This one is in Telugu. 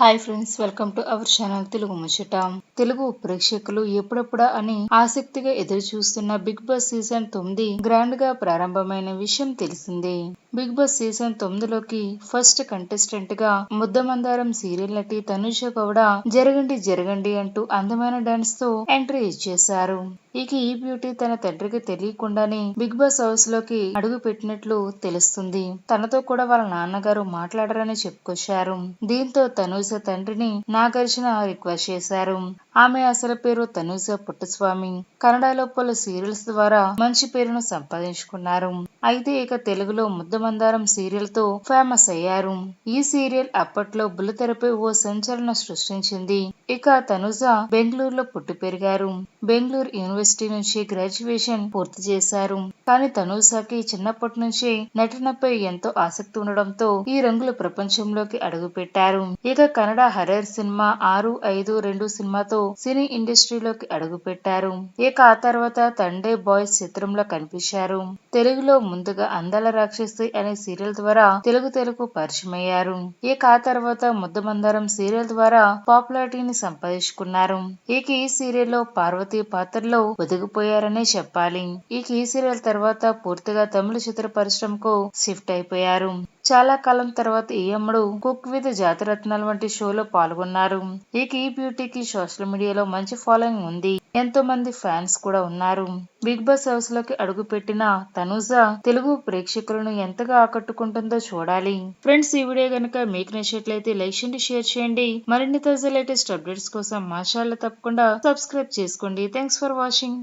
Hi friends welcome to our channel Telugu Muchata Telugu ప్రేక్షకులు ఎప్పుడప్పుడా అని ఆసక్తిగా ఎదురు చూస్తున్న బిగ్ బాస్ సీజన్ తొమ్మిది గ్రాండ్గా ప్రారంభమైన విషయం తెలిసిందే. బిగ్ బాస్ సీజన్ తొమ్మిదిలోకి ఫస్ట్ కంటెస్టెంట్గా ముద్దమందారం సీరియల్ నటి తనుష గౌడ జరగండి జరగండి అంటూ అందమైన డాన్స్తో ఎంట్రీ ఇచ్చేశారు. ఇక ఈ బ్యూటీ తన తండ్రికి తెలియకుండానే బిగ్ బాస్ హౌస్లోకి అడుగు పెట్టినట్లు తెలుస్తుంది. తనతో కూడా వాళ్ళ నాన్నగారు మాట్లాడరని చెప్పుకొచ్చారు. దీంతో తనూజ తండ్రిని నాగార్జున రిక్వెస్ట్ చేశారు. ఆమె అసలు పేరు తనూజ పుట్టస్వామి. కన్నడలో పలు సీరియల్స్ ద్వారా మంచి పేరును సంపాదించుకున్నారు. అయితే ఇక తెలుగులో ముద్దమందారం సీరియల్తో ఫేమస్ అయ్యారు. ఈ సీరియల్ అప్పట్లో బుల్లితెరపై ఓ సంచలనం సృష్టించింది. ఇక తనుజ బెంగళూరులో పుట్టి పెరిగారు. బెంగళూరు యూనివర్సిటీ నుంచి గ్రాడ్యుయేషన్ పూర్తి చేశారు. కానీ తనూజకి చిన్నప్పటి నుంచి నటనపై ఎంతో ఆసక్తి ఉండడంతో ఈ రంగుల ప్రపంచంలోకి అడుగుపెట్టారు. ఇక కన్నడ హర్రర్ సినిమా ఆరు ఐదు రెండు సినిమాతో సినీ ఇండస్ట్రీలోకి అడుగుపెట్టారు ఇక ఆ తర్వాత తండే బాయ్స్ చిత్రంలో కనిపించారు. తెలుగులో ముందుగా అందాల రాక్షసి అనే సీరియల్ ద్వారా తెలుగు తెలుగు పరిచయమయ్యారు. ఇక ఆ తర్వాత ముద్దమందరం సీరియల్ ద్వారా పాపులారిటీని సంపాదించుకున్నారు. ఇక ఈ సీరియల్లో పార్వతి పాత్రలో ఒదిగిపోయారనే చెప్పాలి. ఇక ఈ సీరియల్ తర్వాత పూర్తిగా తమిళ చిత్ర పరిశ్రమకు షిఫ్ట్ అయిపోయారు. చాలా కాలం తర్వాత ఈ అమ్మడు కుక్ విత్ జాతిరత్నాలు వంటి షోలో పాల్గొన్నారు. ఇక ఈ బ్యూటీకి సోషల్ మీడియాలో మంచి ఫాలోయింగ్ ఉంది. ఎంతో మంది ఫ్యాన్స్ కూడా ఉన్నారు. బిగ్ బాస్ హౌస్లోకి అడుగు పెట్టిన తనుజ తెలుగు ప్రేక్షకులను ఎంతగా ఆకట్టుకుంటుందో చూడాలి. ఫ్రెండ్స్ ఈ వీడియో కనుక మీకు నచ్చినట్లయితే లైక్ చేయండి షేర్ చేయండి. మరిన్ని తాజా లేటెస్ట్ అప్డేట్స్ కోసం మా ఛానల్ తప్పకుండా సబ్స్క్రైబ్ చేసుకోండి. Thanks for watching.